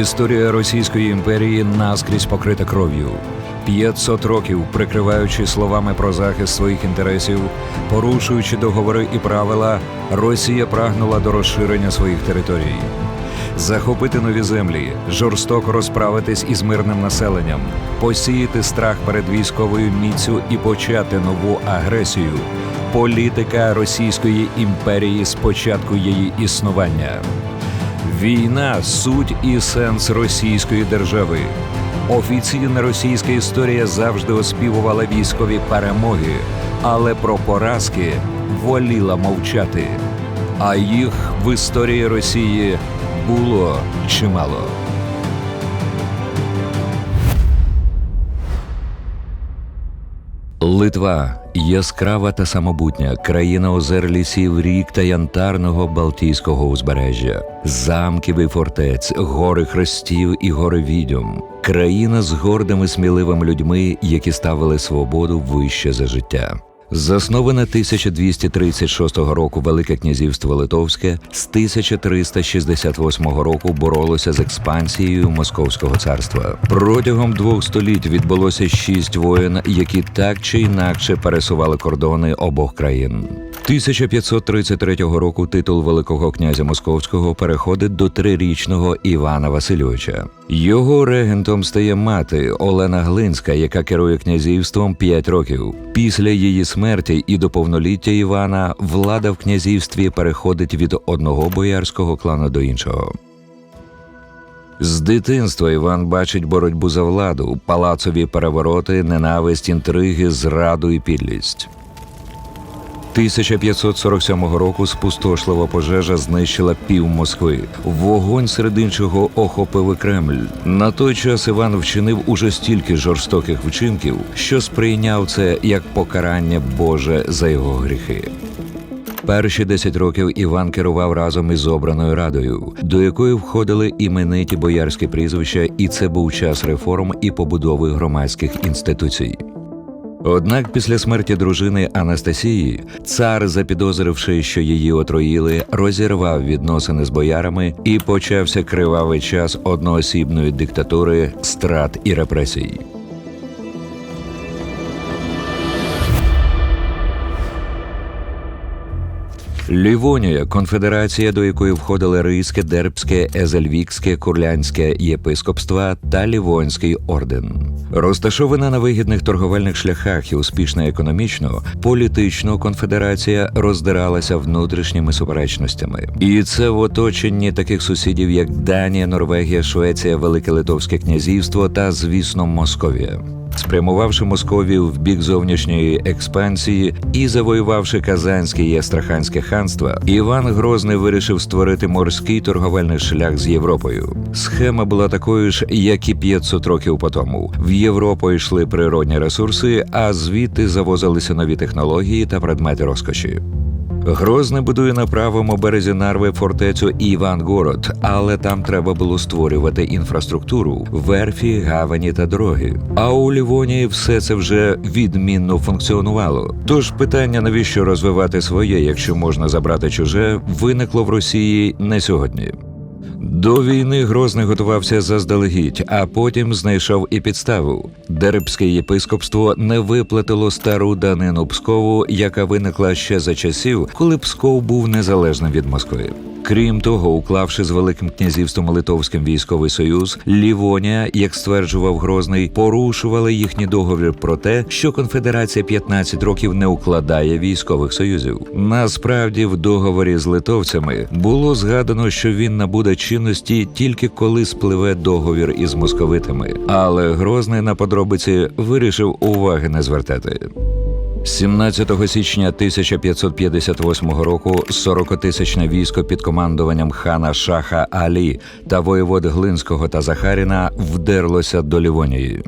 Історія Російської імперії наскрізь покрита кров'ю. 500 років прикриваючи словами про захист своїх інтересів, порушуючи договори і правила, Росія прагнула до розширення своїх територій. Захопити нові землі, жорстоко розправитись із мирним населенням, посіяти страх перед військовою міцю і почати нову агресію. Політика Російської імперії з початку її існування. Війна суть і сенс російської держави. Офіційна російська історія завжди оспівувала військові перемоги, але про поразки воліла мовчати. А їх в історії Росії було чимало. Литва яскрава та самобутня країна озер лісів рік та янтарного Балтійського узбережжя, замків і фортець, гори хрестів і гори відьом. Країна з гордими сміливими людьми, які ставили свободу вище за життя. Засноване 1236 року Велике князівство Литовське з 1368 року боролося з експансією Московського царства. Протягом двох століть відбулося шість воєн, які так чи інакше пересували кордони обох країн. 1533 року титул Великого князя Московського переходить до трирічного Івана Васильовича. Його регентом стає мати Олена Глинська, яка керує князівством 5 років. Після її смерті і до повноліття Івана влада в князівстві переходить від одного боярського клану до іншого. З дитинства Іван бачить боротьбу за владу, палацові перевороти, ненависть, інтриги, зраду і підлість. 1547 року спустошлива пожежа знищила пів Москви. Вогонь серед іншого охопив Кремль. На той час Іван вчинив уже стільки жорстоких вчинків, що сприйняв це як покарання Боже за його гріхи. Перші 10 років Іван керував разом із обраною радою, до якої входили імениті боярські прізвища, і це був час реформ і побудови громадських інституцій. Однак після смерті дружини Анастасії цар, запідозривши, що її отруїли, розірвав відносини з боярами і почався кривавий час одноосібної диктатури, страт і репресій. Лівонія конфедерація, до якої входили Рийське, Дербське, Езельвікське, Курлянське єпископства та Лівонський орден. Розташована на вигідних торговельних шляхах і успішна економічно, політично конфедерація роздиралася внутрішніми суперечностями. І це в оточенні таких сусідів, як Данія, Норвегія, Швеція, Велике Литовське князівство та, звісно, Московія. Спрямувавши Московію в бік зовнішньої експансії і завоювавши Казанське і Астраханське ханства, Іван Грозний вирішив створити морський торговельний шлях з Європою. Схема була такою ж, як і 500 років по тому. В Європу йшли природні ресурси, а звідти завозилися нові технології та предмети розкоші. Грозне будує на правому березі Нарви фортецю Івангород, але там треба було створювати інфраструктуру, верфі, гавані та дороги. А у Лівонії все це вже відмінно функціонувало. Тож питання, навіщо розвивати своє, якщо можна забрати чуже, виникло в Росії не сьогодні. До війни Грозний готувався заздалегідь, а потім знайшов і підставу. Дербське єпископство не виплатило стару данину Пскову, яка виникла ще за часів, коли Псков був незалежним від Москви. Крім того, уклавши з Великим князівством Литовським військовий союз, Лівонія, як стверджував Грозний, порушувала їхній договір про те, що конфедерація 15 років не укладає військових союзів. Насправді, в договорі з литовцями було згадано, що він набуде чинності тільки коли спливе договір із московитами, але Грозний на подробиці вирішив уваги не звертати. 17 січня 1558 року 40-тисячне військо під командуванням хана Шаха Алі та воєвод Глинського та Захаріна вдерлося до Лівонії.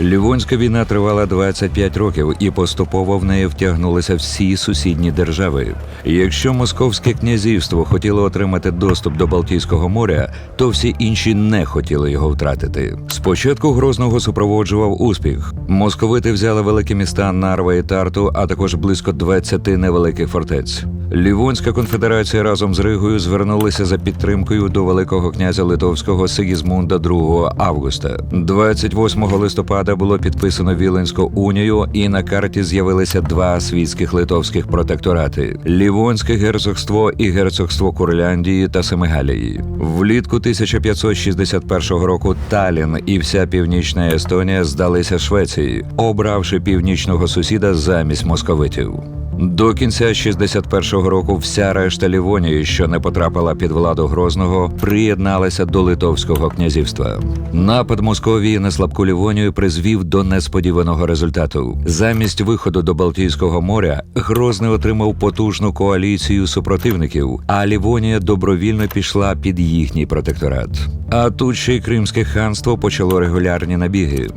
Лівонська війна тривала 25 років, і поступово в неї втягнулися всі сусідні держави. Якщо московське князівство хотіло отримати доступ до Балтійського моря, то всі інші не хотіли його втратити. Спочатку Грозного супроводжував успіх. Московити взяли великі міста Нарва і Тарту, а також близько 20 невеликих фортець. Лівонська конфедерація разом з Ригою звернулися за підтримкою до великого князя Литовського Сигізмунда II Августа. 28 листопада було підписано Віленську унію, і на карті з'явилися два світських литовських протекторати: Лівонське герцогство і герцогство Курляндії та Семигалії. Влітку 1561 року Талін і вся північна Естонія здалися Швеції, обравши північного сусіда замість московитів. До кінця 61-го року вся решта Лівонії, що не потрапила під владу Грозного, приєдналася до Литовського князівства. Напад Московії на слабку Лівонію призвів до несподіваного результату. Замість виходу до Балтійського моря Грозний отримав потужну коаліцію супротивників, а Лівонія добровільно пішла під їхній протекторат. А тут ще й Кримське ханство почало регулярні набіги.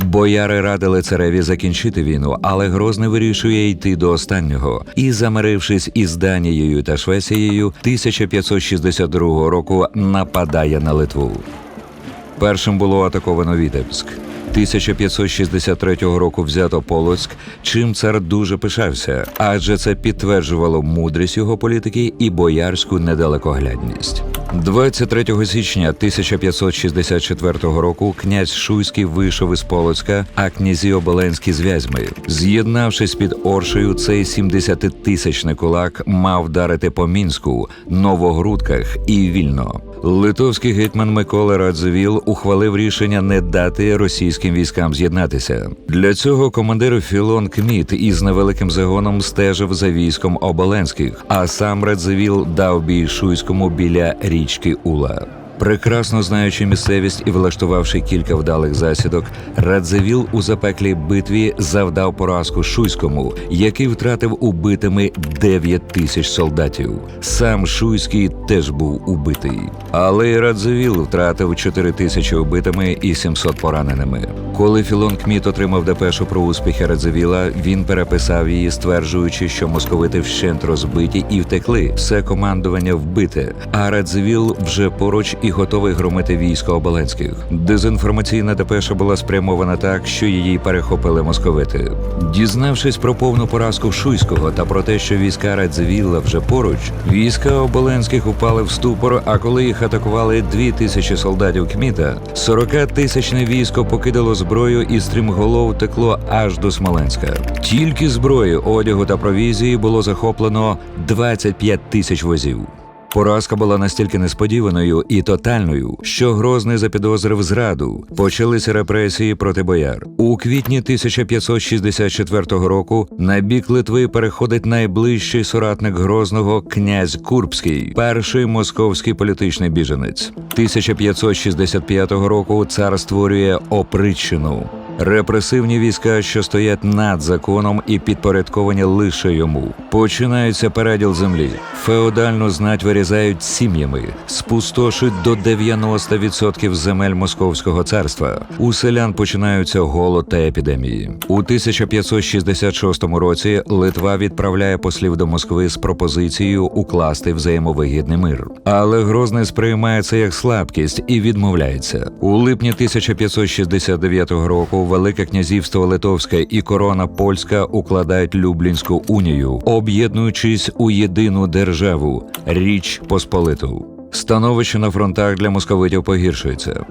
Бояри радили цареві закінчити війну, але Грозний вирішує йти до останнього і, замирившись із Данією та Швецією, 1562 року нападає на Литву. Першим було атаковано Вітебськ. 1563 року взято Полоцьк, чим цар дуже пишався, адже це підтверджувало мудрість його політики і боярську недалекоглядність. 23 січня 1564 року князь Шуйський вийшов із Полоцька, а князі Оболенські з Вязьми. З'єднавшись під Оршею, цей 70-тисячний кулак мав вдарити по мінську, новогрудках і вільно. Литовський гетьман Микола Радзивіл ухвалив рішення не дати російським військам з'єднатися. Для цього командир Філон Кміт із невеликим загоном стежив за військом Оболенських, а сам Радзивіл дав бій Шуйському біля річки Ула. Прекрасно знаючи місцевість і влаштувавши кілька вдалих засідок, Радзивіл у запеклій битві завдав поразку Шуйському, який втратив убитими 9 тисяч солдатів. Сам Шуйський теж був убитий. Але й Радзивіл втратив 4 тисячі убитими і 700 пораненими. Коли Філон Кміт отримав депешу про успіхи Радзивіла, він переписав її, стверджуючи, що московити вщент розбиті і втекли. Все командування вбите. А Радзивіл вже поруч і готовий громити військо Оболенських. Дезінформаційна депеша була спрямована так, що її перехопили московити. Дізнавшись про повну поразку Шуйського та про те, що війська Радзивілла вже поруч, війська Оболенських упали в ступор. А коли їх атакували дві тисячі солдатів Кміта, 40-тисячне військо покидало зброю і стрімголов текло аж до Смоленська. Тільки зброї, одягу та провізії було захоплено 25 тисяч возів. Поразка була настільки несподіваною і тотальною, що Грозний запідозрив зраду. Почалися репресії проти бояр. У квітні 1564 року на бік Литви переходить найближчий соратник Грозного князь Курбський, перший московський політичний біженець. 1565 року цар створює оприччину. Репресивні війська, що стоять над законом і підпорядковані лише йому. Починається переділ землі. Феодальну знать вирізають сім'ями, спустошують до 90% земель Московського царства. У селян починаються голод та епідемії. У 1566 році Литва відправляє послів до Москви з пропозицією укласти взаємовигідний мир. Але Грозний сприймає це як слабкість і відмовляється. У липні 1569 року Велике князівство Литовське і корона польська укладають Люблінську унію, об'єднуючись у єдину державу Річ Посполиту. Становище на фронтах для московитів погіршується.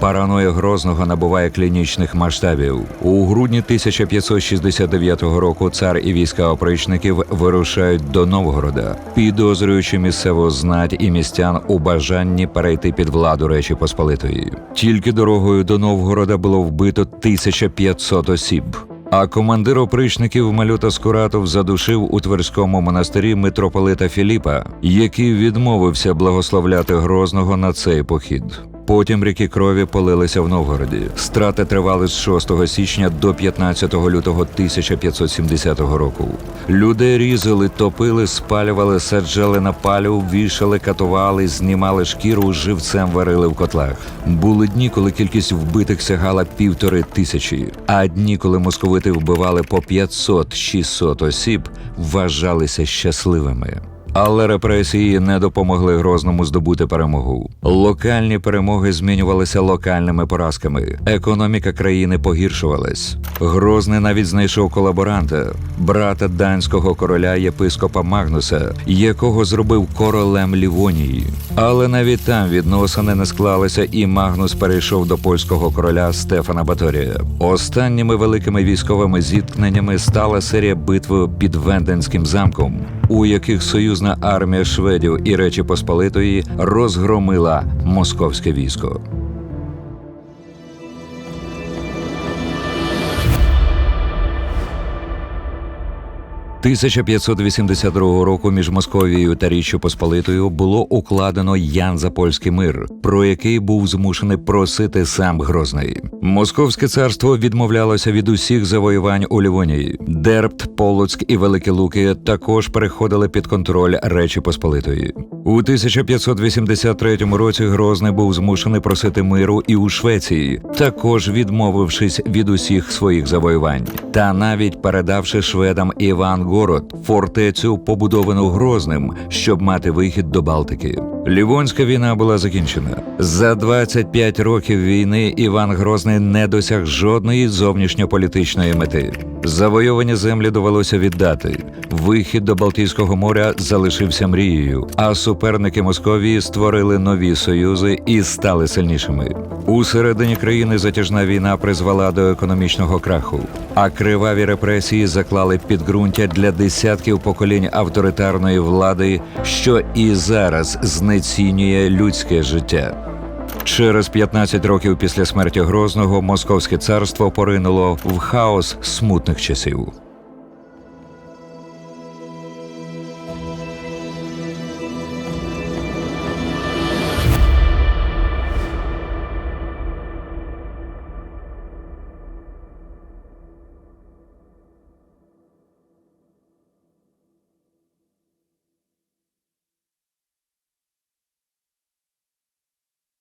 Параноя Грозного набуває клінічних масштабів. У грудні 1569 року цар і війська опричників вирушають до Новгорода, підозрюючи місцеву знать і містян у бажанні перейти під владу Речі Посполитої. Тільки дорогою до Новгорода було вбито 1500 осіб. А командир опричників Малюта Скуратов задушив у Тверському монастирі митрополита Філіпа, який відмовився благословляти Грозного на цей похід. Потім ріки крові полилися в Новгороді. Страти тривали з 6 січня до 15 лютого 1570 року. Людей різали, топили, спалювали, саджали на палю, вішали, катували, знімали шкіру, живцем варили в котлах. Були дні, коли кількість вбитих сягала півтори тисячі, а дні, коли московити вбивали по 500-600 осіб, вважалися щасливими. Але репресії не допомогли Грозному здобути перемогу. Локальні перемоги змінювалися локальними поразками. Економіка країни погіршувалась. Грозний навіть знайшов колаборанта, брата данського короля єпископа Магнуса, якого зробив королем Лівонії. Але навіть там відносини не склалися, і Магнус перейшов до польського короля Стефана Баторія. Останніми великими військовими зіткненнями стала серія битв під Венденським замком, у яких союзна армія шведів і Речі Посполитої розгромила московське військо. 1582 року між Московією та Річчю Посполитою було укладено Ян-Запольський мир, про який був змушений просити сам Грозний. Московське царство відмовлялося від усіх завоювань у Лівонії. Дербт, Полоцьк і Великі Луки також переходили під контроль Речі Посполитої. У 1583 році Грозний був змушений просити миру і у Швеції, також відмовившись від усіх своїх завоювань, та навіть передавши шведам Івангород, фортецю, побудовану Грозним, щоб мати вихід до Балтики. Лівонська війна була закінчена. За 25 років війни Іван Грозний не досяг жодної зовнішньополітичної мети. Завойовані землі довелося віддати. Вихід до Балтійського моря залишився мрією, а суперники Московії створили нові союзи і стали сильнішими. У середині країни затяжна війна призвела до економічного краху, а криваві репресії заклали підґрунтя для десятків поколінь авторитарної влади, що і зараз знецінює людське життя. Через 15 років після смерті Грозного Московське царство поринуло в хаос смутних часів.